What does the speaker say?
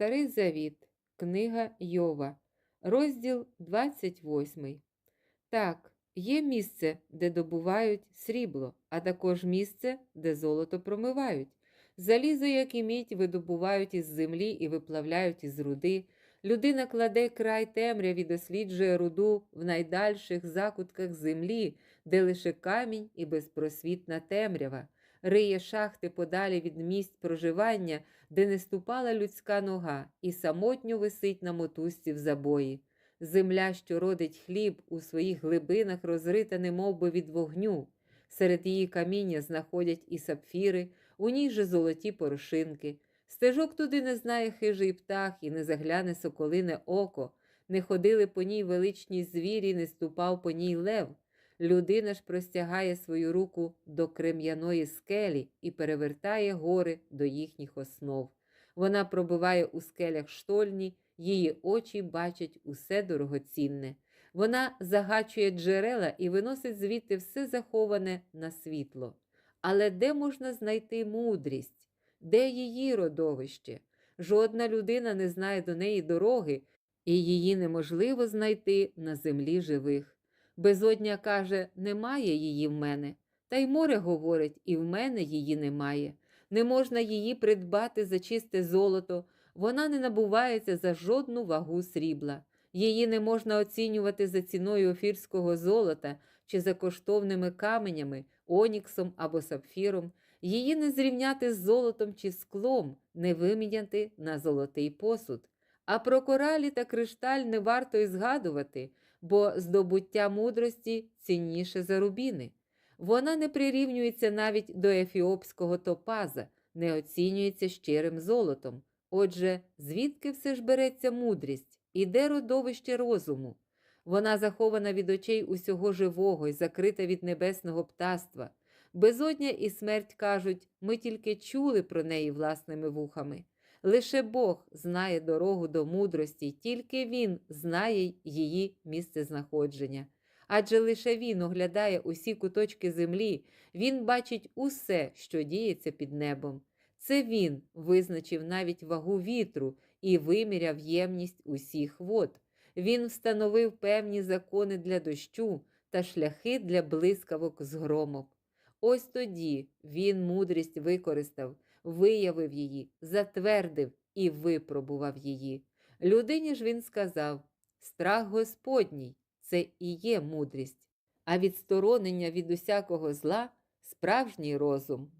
Старий Завіт, книга Йова, розділ 28. Так, є місце, де добувають срібло, а також місце, де золото промивають. Залізо, як і мідь, видобувають із землі і виплавляють із руди. Людина кладе край темряві, досліджує руду в найдальших закутках землі, де лише камінь і безпросвітна темрява, риє шахти подалі від місць проживання, де не ступала людська нога, і самотньо висить на мотузці в забої. Земля, що родить хліб, у своїх глибинах розрита немовби від вогню. Серед її каміння знаходять і сапфіри, у ній же золоті порошинки. Стежок туди не знає хижий птах, і не загляне соколине око, не ходили по ній величні звірі, не ступав по ній лев. Людина ж простягає свою руку до крем'яної скелі і перевертає гори до їхніх основ. Вона пробиває у скелях штольні, її очі бачать усе дорогоцінне. Вона загачує джерела і виносить звідти все заховане на світло. Але де можна знайти мудрість? Де її родовище? Жодна людина не знає до неї дороги, і її неможливо знайти на землі живих. Безодня каже, немає її в мене. Та й море говорить, і в мене її немає. Не можна її придбати за чисте золото, вона не набувається за жодну вагу срібла. Її не можна оцінювати за ціною офірського золота чи за коштовними каменями, оніксом або сапфіром. Її не зрівняти з золотом чи склом, не виміняти на золотий посуд. А про коралі та кришталь не варто й згадувати, бо здобуття мудрості цінніше за рубіни. Вона не прирівнюється навіть до ефіопського топаза, не оцінюється щирим золотом. Отже, звідки все ж береться мудрість? І де родовище розуму? Вона захована від очей усього живого і закрита від небесного птаства. Безодня і смерть кажуть, ми тільки чули про неї власними вухами. Лише Бог знає дорогу до мудрості, тільки Він знає її місцезнаходження. Адже лише Він оглядає усі куточки землі, Він бачить усе, що діється під небом. Це Він визначив навіть вагу вітру і виміряв ємність усіх вод. Він встановив певні закони для дощу та шляхи для блискавок з громок. Ось тоді він мудрість використав, виявив її, затвердив і випробував її. Людині ж він сказав: страх Господній це і є мудрість, а відсторонення від усякого зла справжній розум.